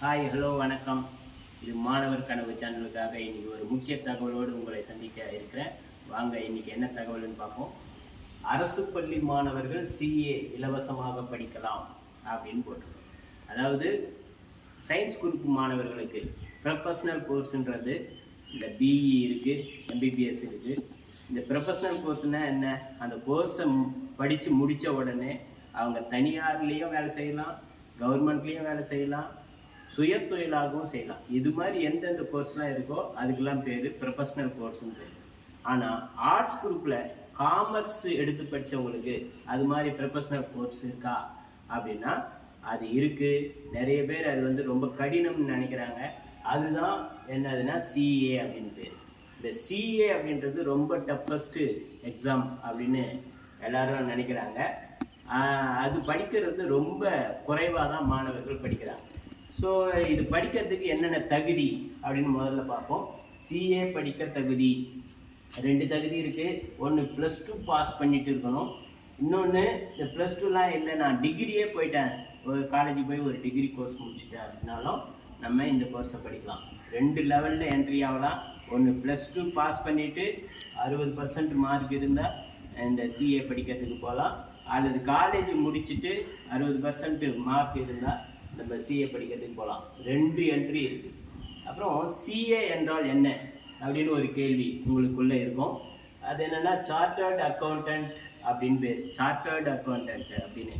Hi hello வணக்கம். இது மாணவர் கனவு சேனலுக்காக இன்றைக்கி ஒரு முக்கிய தகவலோடு உங்களை சந்திக்க இருக்கிறேன். வாங்க இன்னைக்கு என்ன தகவல்னு பார்ப்போம். அரசு பள்ளி மாணவர்கள் சிஏ இலவசமாக படிக்கலாம் அப்படின்னு போட்டிருக்கோம். அதாவது சயின்ஸ் குரூப் மாணவர்களுக்கு ப்ரொஃபஷ்னல் கோர்ஸுன்றது இந்த பிஇ இருக்குது எம்பிபிஎஸ் இருக்குது இந்த ப்ரொஃபஷ்னல் கோர்ஸ்னால் என்ன? அந்த கோர்ஸை படித்து முடித்த உடனே அவங்க தனியார்லேயும் வேலை செய்யலாம் கவர்மெண்ட்லேயும் வேலை செய்யலாம் சுய தொழிலாகவும் செய்யலாம். இது மாதிரி எந்தெந்த கோர்ஸ்லாம் இருக்கோ அதுக்கெல்லாம் பேர் ப்ரொஃபஷ்னல் கோர்ஸ்னு பேர். ஆனால் ஆர்ட்ஸ் குரூப்பில் காமர்ஸ் எடுத்து படித்தவங்களுக்கு அது மாதிரி ப்ரொஃபஷ்னல் கோர்ஸ் இருக்கா? அப்படின்னா அது இருக்குது நிறைய பேர் அது வந்து ரொம்ப கடினம்னு நினைக்கிறாங்க. அதுதான் என்னதுன்னா சிஏ அப்படின்னு பேர். இந்த சிஏ அப்படின்றது ரொம்ப டஃபஸ்ட்டு எக்ஸாம் அப்படின்னு எல்லாரும் நினைக்கிறாங்க. அது படிக்கிறது ரொம்ப குறைவாக தான் மாணவர்கள் படிக்கிறாங்க. ஸோ இது படிக்கிறதுக்கு என்னென்ன தகுதி அப்படின்னு முதல்ல பார்ப்போம். சிஏ படிக்க தகுதி. ரெண்டு தகுதி இருக்குது ஒன்று ப்ளஸ் டூ பாஸ் பண்ணிட்டு இருக்கணும். இன்னொன்று இந்த ப்ளஸ் டூலாம் இல்லை நான் டிகிரியே போயிட்டேன். ஒரு காலேஜ் போய் ஒரு டிகிரி கோர்ஸ் முடிச்சுட்டேன் அப்படின்னாலும் நம்ம இந்த கோர்ஸை படிக்கலாம். ரெண்டு லெவலில் என்ட்ரி ஆகலாம். ஒன்று ப்ளஸ் டூ பாஸ் பண்ணிவிட்டு அறுபது பர்சன்ட் மார்க் இருந்தால் இந்த சிஏ படிக்கிறதுக்கு போகலாம் அல்லது காலேஜ் முடிச்சுட்டு அறுபது பர்சன்ட் மார்க் இருந்தால் நம்ம சிஏ படிக்கிறதுக்கு போகலாம் ரெண்டு என்ட்ரி இருக்குது அப்புறம் சிஏ என்றால் என்ன? அப்படின்னு ஒரு கேள்வி உங்களுக்குள்ளே இருக்கும். அது என்னென்னா சார்ட்டர்ட் அக்கௌண்டன்ட் அப்படின்னு பேர். சார்ட்டர்ட் அக்கௌண்டன்ட் அப்படின்னு.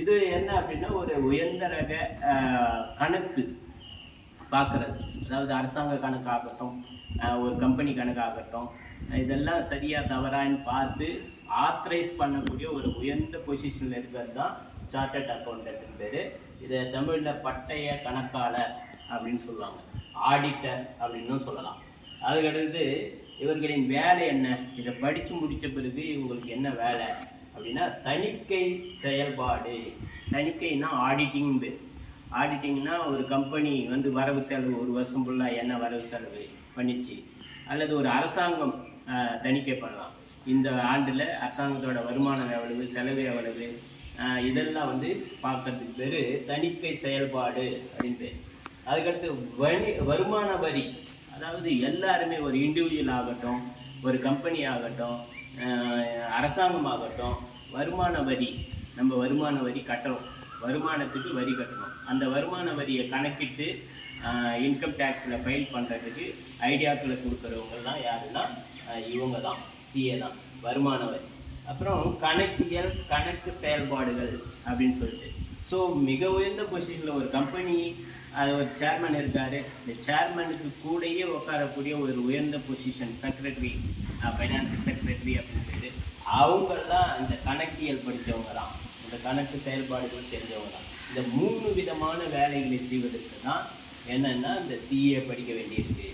இது என்ன அப்படின்னா ஒரு உயர்ந்த ரக கணக்கு பார்க்குறது அதாவது அரசாங்க கணக்காகட்டும் ஒரு கம்பெனி கணக்காகட்டும் இதெல்லாம் சரியாக தவறான்னு பார்த்து ஆத்தரைஸ் பண்ணக்கூடிய ஒரு உயர்ந்த பொசிஷனில் இருக்கிறது தான் சார்ட்டர்ட் அக்கௌண்டன்ட் பேர். இதை தமிழில் பட்டய கணக்காளர் அப்படின்னு சொல்லுவாங்க. ஆடிட்டர் அப்படின்னும் சொல்லலாம். அதுக்கடுத்து இவர்களின் வேலை என்ன? இதை படித்து முடித்த பிறகு இவங்களுக்கு என்ன வேலை? அப்படின்னா தணிக்கை செயல்பாடு. தணிக்கைனா ஆடிட்டிங் பேர். ஆடிட்டிங்னா ஒரு கம்பெனி வந்து வரவு செலவு ஒரு வருஷம் ஃபுல்லாக என்ன வரவு செலவு பண்ணிச்சு? அல்லது ஒரு அரசாங்கம் தணிக்கை பண்ணலாம். இந்த ஆண்டில் அரசாங்கத்தோட வருமானம் எவ்வளவு செலவு எவ்வளவு? இதெல்லாம் வந்து பார்க்கறதுக்கு பேர் தணிக்கை செயல்பாடு அப்படின்னு பேர். அதுக்கடுத்து வரி வருமான வரி. அதாவது எல்லாருமே ஒரு இண்டிவிஜுவல் ஆகட்டும் ஒரு கம்பெனி ஆகட்டும் அரசாங்கம் ஆகட்டும் வருமான வரி நம்ம வருமான வரி கட்டுறோம் வருமானத்துக்கு வரி கட்டணும். அந்த வருமான வரியை கணக்கிட்டு இன்கம் டேக்ஸில் ஃபைல் பண்ணுறதுக்கு ஐடியாக்களை கொடுக்குறவங்கலாம் யாருன்னா இவங்க தான் சிஏ தான் வருமான வரி. அப்புறம் கணக்கியல் கணக்கு செயல்பாடுகள் அப்படின்னு சொல்லிட்டு. ஸோ மிக உயர்ந்த பொசிஷனில் ஒரு கம்பெனி அது ஒரு சேர்மன் இருக்கார். இந்த சேர்மனுக்கு கூடயே உட்காரக்கூடிய ஒரு உயர்ந்த பொசிஷன் செக்ரட்டரி ஃபைனான்ஸ் செக்ரட்டரி அப்படின்றது அவங்கெல்லாம் இந்த கணக்கியல் படித்தவங்க தான். இந்த கணக்கு செயல்பாடுகள் தெரிஞ்சவங்க தான். இந்த மூணு விதமான வேலைகளை செய்வதற்கு தான் என்னென்னா இந்த சிஏ படிக்க வேண்டியிருக்கு.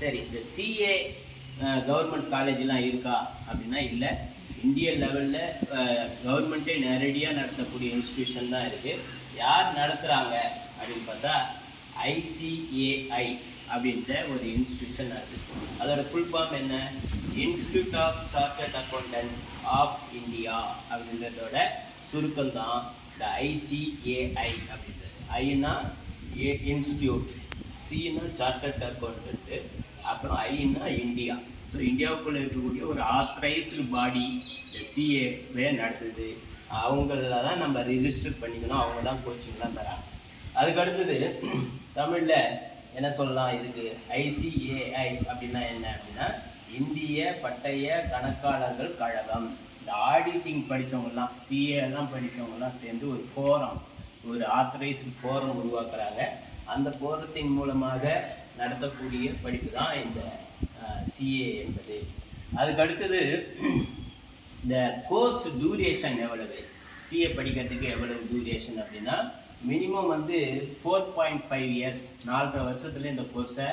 சரி இந்த சிஏ கவர்மெண்ட் காலேஜ்லாம் இருக்கா அப்படின்னா இல்லை. இந்திய லெவலில் கவர்மெண்ட்டே நேரடியாக நடத்தக்கூடிய இன்ஸ்டியூஷன் தான் இருக்குது யார் நடத்துகிறாங்க அப்படின்னு பார்த்தா ஐசிஏஐ அப்படின்ற ஒரு இன்ஸ்டியூஷன் இருக்குது அதோட ஃபுல் ஃபார்ம் என்ன? Institute of chartered accountant of India அப்படின்றதோட சுருக்கம் தான் இந்த ஐசிஏஐ அப்படின்றது. ஐனா ஏ இன்ஸ்டியூட் சின்னா சார்ட்டர்ட் அக்கௌண்டன்ட்டு அப்புறம் ஐன்னா இந்தியா ஸோ இந்தியாவுக்குள்ளே இருக்கக்கூடிய ஒரு ஆத்தரைஸ்டு பாடி இந்த சிஏவே நடத்துது. அவங்கள தான் நம்ம ரிஜிஸ்டர் பண்ணிக்கணும். அவங்க தான் கோச்சிங்லாம் தராங்க. அதுக்கு அடுத்தது தமிழில் என்ன சொல்லலாம்? இதுக்கு ஐசிஏஐ அப்படின்னா என்ன அப்படின்னா இந்திய பட்டய கணக்காளர்கள் கழகம். இந்த ஆடிட்டிங் படித்தவங்கலாம் சிஏ எல்லாம் படித்தவங்கலாம் சேர்ந்து ஒரு ஃபோரம் ஒரு ஆத்தரைஸ்டு ஃபோரம் உருவாக்குறாங்க. அந்த ஃபோரத்தின் மூலமாக நடத்தக்கூடிய படிப்பு தான் இந்த சிஏ என்பது. அதுக்கு அடுத்தது இந்த கோர்ஸ் டியூரேஷன் எவ்வளவு? சிஏ படிக்கிறதுக்கு எவ்வளவு டியூரேஷன் அப்படின்னா மினிமம் வந்து ஃபோர் பாயிண்ட் ஃபைவ் இயர்ஸ் நாலரை வருஷத்துல இந்த கோர்ஸை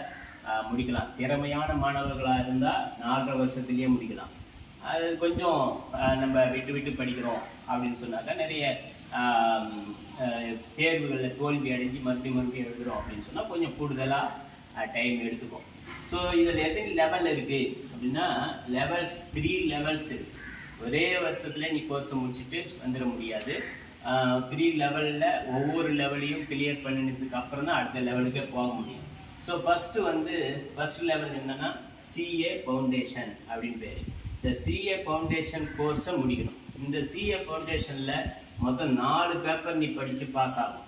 முடிக்கலாம். திறமையான மாணவர்களாக இருந்தால் நாலரை வருஷத்துலேயே முடிக்கலாம். அது கொஞ்சம் நம்ம விட்டு விட்டு படிக்கிறோம் அப்படின்னு சொன்னாக்கா நிறைய தேர்வுகளில் தோல்வி அடைஞ்சு மறுபடியும் மறுபடியும் எழுதுகிறோம் அப்படின்னு சொன்னால் கொஞ்சம் கூடுதலாக டைம் எடுத்துக்கும். ஸோ இதில் எத்தனை லெவல் இருக்குது அப்படின்னா லெவல்ஸ் த்ரீ லெவல்ஸ் இருக்குது ஒரே வருஷத்துல நீ கோர்ஸை முடிச்சுட்டு வந்துட முடியாது. த்ரீ லெவலில் ஒவ்வொரு லெவலையும் கிளியர் பண்ணினதுக்கு அப்புறம் தான் அடுத்த லெவலுக்கே போக முடியும். ஸோ ஃபஸ்ட்டு வந்து ஃபஸ்ட் லெவல் என்னன்னா சிஏ ஃபவுண்டேஷன் அப்படின்னு பேர். இந்த சிஏ ஃபவுண்டேஷன் கோர்ஸை முடிக்கணும். இந்த சிஏ ஃபவுண்டேஷனில் மொத்தம் நாலு பேப்பர் நீ படித்து பாஸ் ஆகும்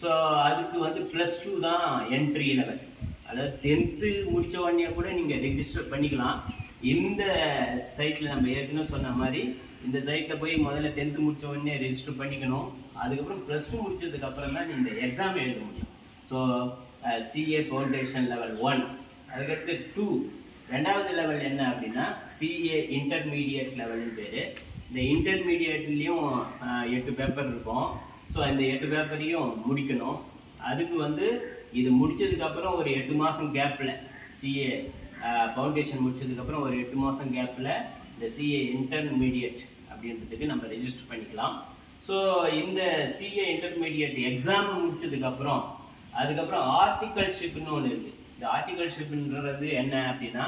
ஸோ அதுக்கு வந்து ப்ளஸ் டூ தான் என்ட்ரி லெவல் அதாவது டென்த்து முடித்த உடனே கூட நீங்கள் ரெஜிஸ்டர் பண்ணிக்கலாம். இந்த சைட்டில் நம்ம ஏற்கனவே சொன்ன மாதிரி இந்த சைட்டில் போய் முதல்ல டென்த்து முடித்த உடனே ரெஜிஸ்டர் பண்ணிக்கணும். அதுக்கப்புறம் ப்ளஸ் டூ முடிச்சதுக்கப்புறம் தான் இந்த எக்ஸாம் எழுத முடியும். So CA foundation level one அதுக்கடுத்து டூ ரெண்டாவது லெவல் என்ன அப்படின்னா சிஏ இன்டர்மீடியட் லெவல்னு பேர். இந்த இன்டர்மீடியட்லேயும் எட்டு பேப்பர் இருக்கும். ஸோ இந்த எட்டு பேப்பரையும் முடிக்கணும். அதுக்கு வந்து இது முடிச்சதுக்கப்புறம் ஒரு எட்டு மாதம் கேப்பில் சிஏ ஃபவுண்டேஷன் முடிச்சதுக்கப்புறம் ஒரு எட்டு மாதம் கேப்பில் இந்த சிஏ இன்டர்மீடியட் அப்படின்றதுக்கு நம்ம ரெஜிஸ்டர் பண்ணிக்கலாம். ஸோ இந்த சிஏ இன்டர்மீடியட் எக்ஸாம் முடிச்சதுக்கப்புறம் அதுக்கப்புறம் ஆர்டிகல்ஷிப்னு ஒன்று இருக்குது இந்த ஆர்டிகல்ஷிப்ன்றது என்ன அப்படின்னா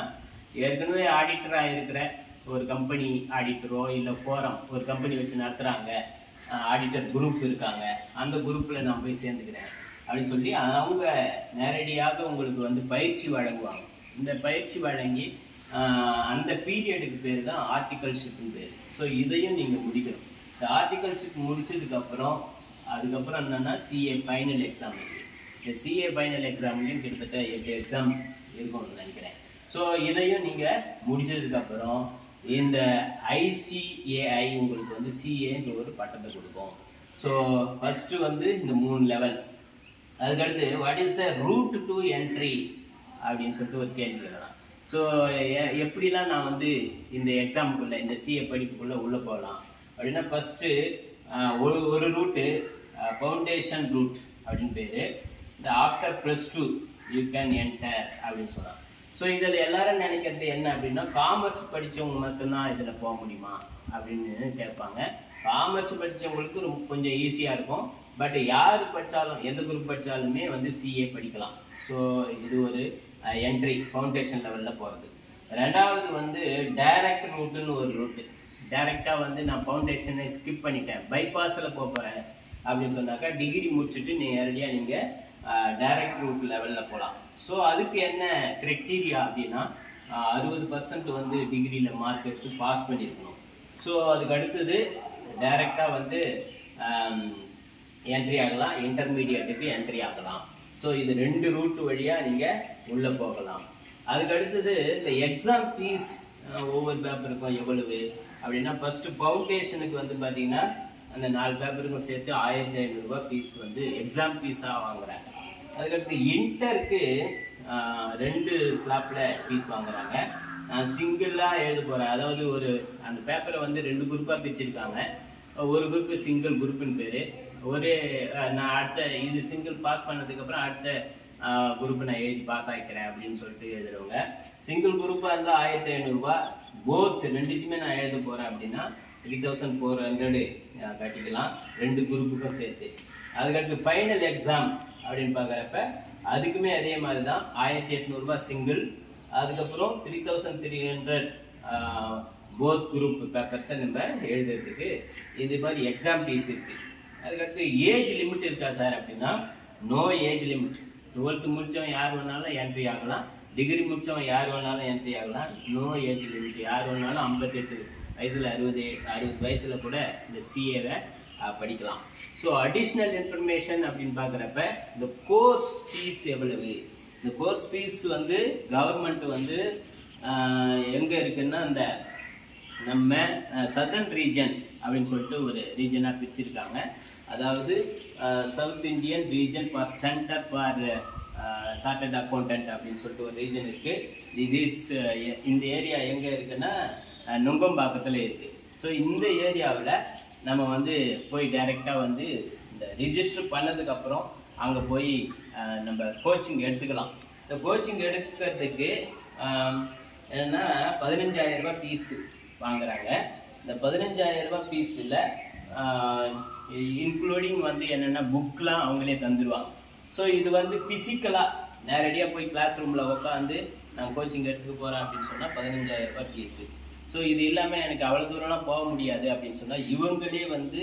ஏற்கனவே ஆடிட்டராக இருக்கிற ஒரு கம்பெனி ஆடிட்டரோ இல்லை ஃபோரம் ஒரு கம்பெனி வச்சு நடத்துகிறாங்க ஆடிட்டர் குரூப் இருக்காங்க. அந்த குரூப்பில் நான் போய் சேர்ந்துக்கிறேன். அப்படின்னு சொல்லி அவங்க நேரடியாக உங்களுக்கு வந்து பயிற்சி வழங்குவாங்க. இந்த பயிற்சி வழங்கி அந்த பீரியடுக்கு பேர் தான் ஆர்டிகல்ஷிப்னு பேர். ஸோ இதையும் நீங்கள் முடிக்கணும். இந்த ஆர்டிகல்ஷிப் முடிச்சதுக்கப்புறம் அதுக்கப்புறம் என்னென்னா சிஏ ஃபைனல் எக்ஸாம் இருக்குது இந்த சிஏ ஃபைனல் எக்ஸாம்லேயும் கிட்டத்தட்ட எட்டு எக்ஸாம் இருக்கும்னு நினைக்கிறேன். ஸோ இதையும் நீங்கள் முடிச்சதுக்கப்புறம் இந்த ஐசிஏஐ உங்களுக்கு வந்து சிஏன்ற ஒரு பட்டத்தை கொடுக்கும். ஸோ ஃபஸ்ட்டு வந்து இந்த மூணு லெவல் அதுக்கடுத்து what is the route to entry அப்படின்னு சொல்லிட்டு ஒரு கேள்வி கேட்கலாம் ஸோ எப்படிலாம் நான் வந்து இந்த எக்ஸாமுக்குள்ளே இந்த சிஏ படிப்புக்குள்ளே உள்ளே போகலாம்? அப்படின்னா ஃபஸ்ட்டு ஒரு ஒரு ரூட்டு ஃபவுண்டேஷன் ரூட் அப்படின்னு பேர். இந்த after plus two you can enter அப்படின்னு சொல்லலாம் ஸோ இதில் எல்லாரும் நினைக்கிறது என்ன அப்படின்னா காமர்ஸ் படித்தவங்க மட்டும்தான் இதில் போக முடியுமா அப்படின்னு கேட்பாங்க. காமர்ஸ் படித்தவங்களுக்கு ரொம்ப கொஞ்சம் ஈஸியாக இருக்கும். பட் யார் படித்தாலும் எந்த குரூப் படித்தாலுமே வந்து சிஏ படிக்கலாம். ஸோ இது ஒரு என்ட்ரி ஃபவுண்டேஷன் லெவலில் போகிறது ரெண்டாவது வந்து டைரக்ட் ரூட்டுன்னு ஒரு ரூட்டு டைரெக்டாக வந்து நான் ஃபவுண்டேஷனை ஸ்கிப் பண்ணிட்டேன். பைபாஸில் போக போகிறேன் அப்படின்னு சொன்னாக்கா டிகிரி முடிச்சுட்டு நேரடியாக நீங்கள் டைரக்ட் ரூட் லெவலில் போகலாம். ஸோ அதுக்கு என்ன க்ரைட்டீரியா அப்படின்னா அறுபது பர்சன்ட் வந்து டிகிரியில் மார்க் எடுத்து பாஸ் பண்ணியிருக்கணும் ஸோ அதுக்கு அடுத்தது டைரெக்டாக வந்து என்ட்ரி ஆகலாம் இன்டர்மீடியட்டுக்கு என்ட்ரி ஆகலாம். ஸோ இது ரெண்டு ரூட் வழியாக நீங்கள் உள்ளே போகலாம். அதுக்கு அடுத்தது இந்த எக்ஸாம் ஃபீஸ் ஒவ்வொரு பேப்பருக்கும் எவ்வளவு? அப்படின்னா ஃபஸ்ட்டு ஃபவுண்டேஷனுக்கு வந்து பார்த்தீங்கன்னா அந்த நாலு பேப்பருக்கும் சேர்த்து ஆயிரத்தி ஐநூறுரூவா ஃபீஸ் வந்து எக்ஸாம் ஃபீஸாக வாங்குறாங்க. அதுக்கடுத்து இன்டருக்கு ரெண்டு ஸ்லாப்பில் ஃபீஸ் வாங்குறாங்க. நான் சிங்கிளாக எழுத போகிறேன் அதாவது ஒரு அந்த பேப்பரை வந்து ரெண்டு குரூப்பாக பிரிச்சிருக்காங்க. ஒரு குரூப்பு சிங்கிள் குரூப்புன்னு பேர். ஒரே நான் அடுத்த இது சிங்கிள் பாஸ் பண்ணதுக்கப்புறம் அடுத்த குரூப் நான் எழுதி பாஸ் ஆகிக்கிறேன் அப்படின்னு சொல்லிட்டு எழுதுறவங்க. சிங்கிள் குரூப்பாக இருந்தால் ஆயிரத்தி ஐநூறுரூவா போத் ரெண்டுத்தையுமே நான் எழுத போகிறேன் அப்படின்னா த்ரீ தௌசண்ட் ஃபோர் ஹண்ட்ரடு கட்டிக்கலாம். ரெண்டு குரூப்புக்கும் சேர்த்து. அதுக்கடுத்து ஃபைனல் எக்ஸாம் அப்படின்னு பார்க்குறப்ப அதுக்குமே அதே மாதிரி தான் ஆயிரத்தி எட்நூறுபா சிங்கிள் அதுக்கப்புறம் three thousand three hundred both group பேப்பர்ஸை நம்ம எழுதுறதுக்கு இது மாதிரி எக்ஸாம் ஃபீஸ் இருக்குது அதுக்கடுத்து ஏஜ் லிமிட் இருக்கா சார் அப்படின்னா நோ ஏஜ் லிமிட் டுவெல்த்து முடித்தவன் யார் வேணாலும் என்ட்ரி ஆகலாம். டிகிரி முடித்தவன் யார் வேணாலும் என்ட்ரி ஆகலாம். நோ ஏஜ் லிமிட் யார் வேணாலும் ஐம்பத்தெட்டு வயசில் அறுபது அறுபது வயசில் கூட இந்த சிஏவை படிக்கலாம். ஸோ அடிஷ்னல் இன்ஃபர்மேஷன் அப்படின்னு பார்க்குறப்ப இந்த கோர்ஸ் ஃபீஸ் எவ்வளவு? இந்த கோர்ஸ் ஃபீஸ் வந்து கவர்மெண்ட் வந்து எங்கே இருக்குன்னா அந்த நம்ம சதர்ன் ரீஜன் அப்படின்னு சொல்லிட்டு ஒரு ரீஜனாக பிரிச்சிருக்காங்க. அதாவது South Indian region for centre for chartered accountant அப்படின்னு சொல்லிட்டு ஒரு ரீஜன் இருக்குது திஸ் இஸ் இந்த ஏரியா எங்கே இருக்குன்னா நுங்கம்பாக்கத்தில் இருக்குது ஸோ இந்த ஏரியாவில் நம்ம வந்து போய் டைரெக்டாக வந்து இந்த ரிஜிஸ்டர் பண்ணதுக்கப்புறம் அங்கே போய் நம்ம கோச்சிங் எடுத்துக்கலாம். இந்த கோச்சிங் எடுக்கிறதுக்கு ஆம், என்னன்னா பதினஞ்சாயிரம் ரூபாய் வாங்குறாங்க. இந்த பதினஞ்சாயிரம் ரூபாய் ஃபீஸில் இன்க்ளூடிங் வந்து என்னென்னா புக்லாம் அவங்களே தந்துடுவாங்க ஸோ இது வந்து ஃபிசிக்கலாக நேரடியாக போய் கிளாஸ் ரூமில் உட்காந்து நான் கோச்சிங் எடுத்துக்க போகிறேன் அப்படின்னு சொன்னால் பதினஞ்சாயிரம் ரூபாய் ஃபீஸு ஸோ இது இல்லாமல் எனக்கு அவ்வளோ தூரம்லாம் போக முடியாது அப்படின்னு சொன்னால் இவங்களே வந்து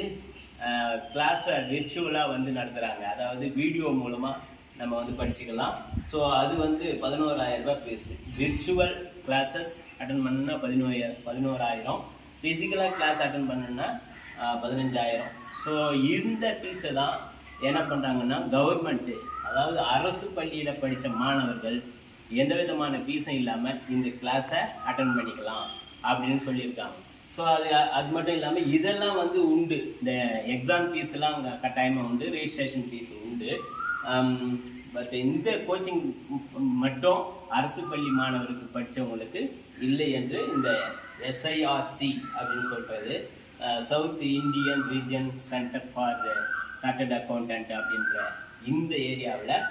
கிளாஸை விர்ச்சுவலாக வந்து நடத்துகிறாங்க அதாவது வீடியோ மூலமாக நம்ம வந்து படிச்சுக்கலாம். ஸோ அது வந்து பதினோராயிரரூபா ஃபீஸ் விர்ச்சுவல் கிளாஸஸ் அட்டன் பண்ணா பதினோய பதினோராயிரம். ஃபிசிக்கலாக கிளாஸ் அட்டன் பண்ணுன்னா பதினஞ்சாயிரம். ஸோ இந்த ஃபீஸை தான் என்ன பண்ணுறாங்கன்னா கவர்மெண்ட்டு அதாவது அரசு பள்ளியில் படித்த மாணவர்கள் எந்த விதமான ஃபீஸும் இல்லாமல் இந்த கிளாஸை அட்டன் பண்ணிக்கலாம். அப்படின்னு சொல்லியிருக்காங்க. ஸோ அது அது மட்டும் இல்லாமல் இதெல்லாம் வந்து உண்டு. இந்த எக்ஸாம் ஃபீஸ்லாம் அங்கே கட்டாயமாக உண்டு ரிஜிஸ்ட்ரேஷன் ஃபீஸ் உண்டு. பட் இந்த கோச்சிங் மட்டும் அரசு பள்ளி மாணவருக்கு படித்தவங்களுக்கு இல்லை என்று இந்த எஸ்ஐஆர்சி அப்படின்னு சொல்கிறது South Indian region centre for chartered accountant அப்படின்ற இந்த ஏரியாவில்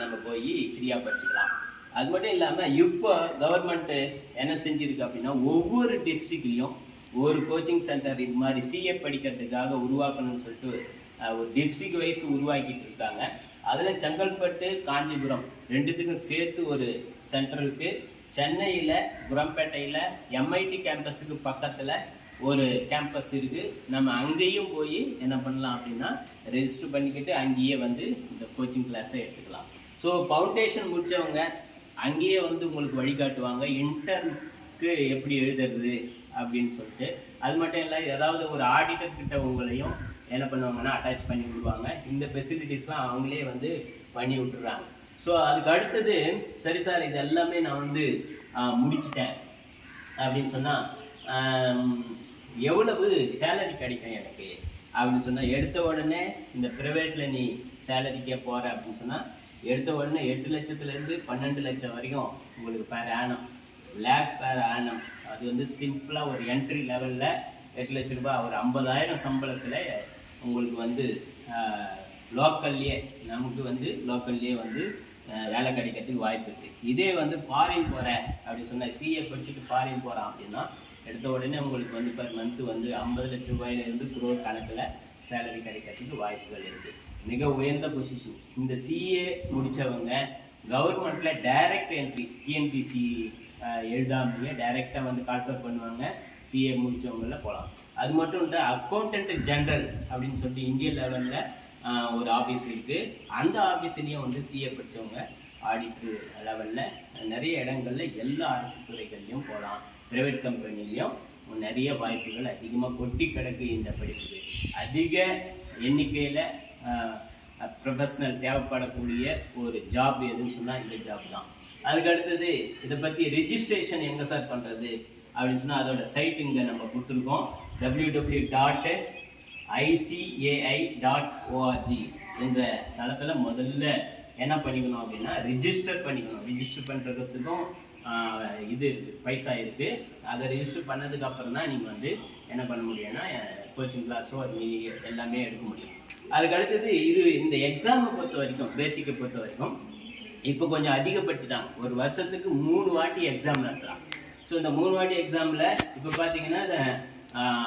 நம்ம போய் ஃப்ரீயாக படிச்சுக்கலாம். அது மட்டும் இல்லாமல் இப்போ கவர்மெண்ட்டு என்ன செஞ்சிருக்கு அப்படின்னா ஒவ்வொரு டிஸ்ட்ரிக்ட்லேயும் ஒரு கோச்சிங் சென்டர் இது மாதிரி சிஏ படிக்கிறதுக்காக உருவாக்கணும்னு சொல்லிட்டு ஒரு டிஸ்ட்ரிக்ட் வைஸ் உருவாக்கிட்டு இருக்காங்க. அதில் செங்கல்பட்டு காஞ்சிபுரம் ரெண்டுத்துக்கும் சேர்த்து ஒரு சென்டர் இருக்குது சென்னையில் குரம்பேட்டையில் எம்ஐடி கேம்பஸுக்கு பக்கத்தில் ஒரு கேம்பஸ் இருக்குது நம்ம அங்கேயும் போய் என்ன பண்ணலாம் அப்படின்னா ரெஜிஸ்டர் பண்ணிக்கிட்டு அங்கேயே வந்து இந்த கோச்சிங் கிளாஸை எடுத்துக்கலாம். ஸோ ஃபவுண்டேஷன் முடித்தவங்க அங்கேயே வந்து உங்களுக்கு வழிகாட்டுவாங்க. இன்டர்னுக்கு எப்படி எழுதுறது அப்படின்னு சொல்லிட்டு. அது மட்டும் இல்லை ஏதாவது ஒரு ஆடிட்டர் கிட்ட உங்களையும் என்ன பண்ணுவாங்கன்னா அட்டாச் பண்ணி விடுவாங்க. இந்த ஃபெசிலிட்டிஸ்லாம் அவங்களே வந்து பண்ணி விட்டுறாங்க. ஸோ அதுக்கு அடுத்தது சரி சார் இது எல்லாமே நான் வந்து முடிச்சிட்டேன். அப்படின்னு சொன்னால் எவ்வளவு சேலரி கிடைக்கும் எனக்கு? அப்படின்னு சொன்னால் எடுத்த உடனே இந்த ப்ரைவேட்டில் நீ சேலரிக்கே போகிற அப்படின்னு சொன்னால் எடுத்த உடனே எட்டு லட்சத்துலேருந்து பன்னெண்டு லட்சம் வரைக்கும் உங்களுக்கு பேர் ஆனம் லேக் பேர் ஆனம் அது வந்து சிம்பிளாக ஒரு என்ட்ரி லெவலில் எட்டு லட்ச ரூபாய். ஒரு ஐம்பதாயிரம் சம்பளத்தில் உங்களுக்கு வந்து லோக்கல்லையே நமக்கு வந்து லோக்கல்லையே வந்து வேலை கிடைக்கிறதுக்கு வாய்ப்பு இருக்குது இதே வந்து ஃபாரின் போகிறேன் அப்படின்னு சொன்னால் சிஏ படிச்சுட்டு ஃபாரின் போகிறான் அப்படின்னா எடுத்த உடனே உங்களுக்கு வந்து பர் மந்த்து வந்து ஐம்பது லட்ச ரூபாயிலேருந்து குரோர் கணக்கில் சேலரி கிடைக்கிறதுக்கு வாய்ப்புகள் இருக்குது மிக உயர்ந்த பொசிஷன் இந்த சிஏ முடித்தவங்க கவர்மெண்ட்டில் டைரக்ட் என்ட்ரி டிஎன்பிசி எழுதாமையே டைரெக்டாக வந்து கால்குலேட் பண்ணுவாங்க. சிஏ முடித்தவங்கள போகலாம் அது மட்டும் இல்லை அக்கௌண்டன்ட் ஜென்ரல் அப்படின்னு சொல்லிட்டு இந்திய லெவலில் ஒரு ஆஃபீஸ் இருக்குது அந்த ஆஃபீஸ்லேயும் வந்து சிஏ படித்தவங்க ஆடிட்டு லெவலில் நிறைய இடங்களில் எல்லா அரசு துறைகள்லையும் போகலாம் ப்ரைவேட் கம்பெனிலையும் நிறைய வாய்ப்புகள் அதிகமாக கொட்டி கிடக்கு இந்த படிப்புக்கு அதிக எண்ணிக்கையில் ப்ரொஃபஷ்னல் தேவைப்படக்கூடிய ஒரு ஜாப் எதுன்னு சொன்னால் இந்த ஜாப் தான். அதுக்கு அடுத்தது இதை பற்றி ரிஜிஸ்ட்ரேஷன் எங்கே சார் பண்ணுறது அப்படின்னு சொன்னால் அதோட சைட் இங்கே நம்ம கொடுத்துருக்கோம். W W dot ICAI dot ORG என்ற தளத்தில் முதல்ல என்ன பண்ணிக்கணும் அப்படின்னா ரிஜிஸ்டர் பண்ணிக்கணும். ரிஜிஸ்டர் பண்ணுறதுக்கும் இது பைசா இருக்குது அதை ரிஜிஸ்டர் பண்ணதுக்கு அப்புறம் தான் நீங்கள் வந்து என்ன பண்ண முடியும்னா கோச்சிங் கிளாஸோ அது எல்லாமே எடுக்க முடியும். அதுக்கு அடுத்தது இது இந்த எக்ஸாமை பொறுத்த வரைக்கும் பேசிக்கை பொறுத்த வரைக்கும் இப்போ கொஞ்சம் அதிகப்படுத்திட்டாங்க ஒரு வருஷத்துக்கு மூணு வாட்டி எக்ஸாம் நடத்துகிறாங்க ஸோ இந்த மூணு வாட்டி எக்ஸாமில் இப்போ பார்த்தீங்கன்னா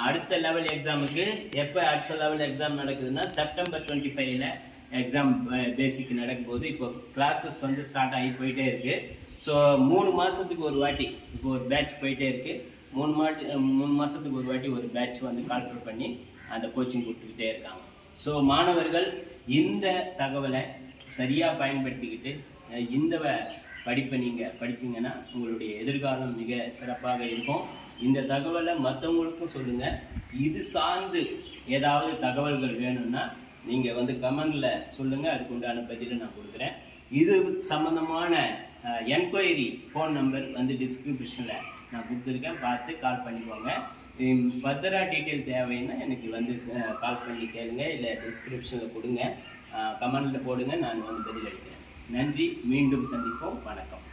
அடுத்த லெவல் எக்ஸாமுக்கு எப்போ அடுத்த லெவல் எக்ஸாம் நடக்குதுன்னா செப்டம்பர் டுவெண்ட்டி ஃபைவ்ல எக்ஸாம் பேசிக் நடக்கும்போது இப்போ கிளாஸஸ் வந்து ஸ்டார்ட் ஆகி போயிட்டே இருக்குது ஸோ மூணு மாதத்துக்கு ஒரு வாட்டி இப்போ ஒரு பேட்ச் போயிட்டே இருக்குது மூணு மாட்டி மூணு மாதத்துக்கு ஒரு வாட்டி ஒரு பேட்ச் வந்து கால்குலேட் பண்ணி அந்த கோச்சிங் கொடுத்துக்கிட்டே இருக்காங்க. ஸோ மாணவர்கள் இந்த தகவலை சரியாக பயன்படுத்திக்கிட்டு இந்த படிப்பை நீங்கள் படிச்சீங்கன்னா உங்களுடைய எதிர்காலம் மிக சிறப்பாக இருக்கும். இந்த தகவலை மற்றவங்களுக்கும் சொல்லுங்கள் இது சார்ந்து ஏதாவது தகவல்கள் வேணும்னா நீங்கள் வந்து கமெண்டில் சொல்லுங்கள் அதுக்கு உண்டான பதிலை நான் கொடுக்குறேன். இது சம்மந்தமான என்கொயரி ஃபோன் நம்பர் வந்து டிஸ்கிரிப்ஷனில் நான் கொடுத்துருக்கேன். பார்த்து கால் பண்ணிக்கோங்க. ஃபர்தராக டீட்டெயில் தேவைன்னா எனக்கு வந்து கால் பண்ணி கேளுங்க இல்லை டிஸ்கிரிப்ஷனில் கொடுங்க. கமெண்டில் போடுங்க நான் வந்து பதிலளிக்கிறேன். நன்றி மீண்டும் சந்திப்போம். வணக்கம்.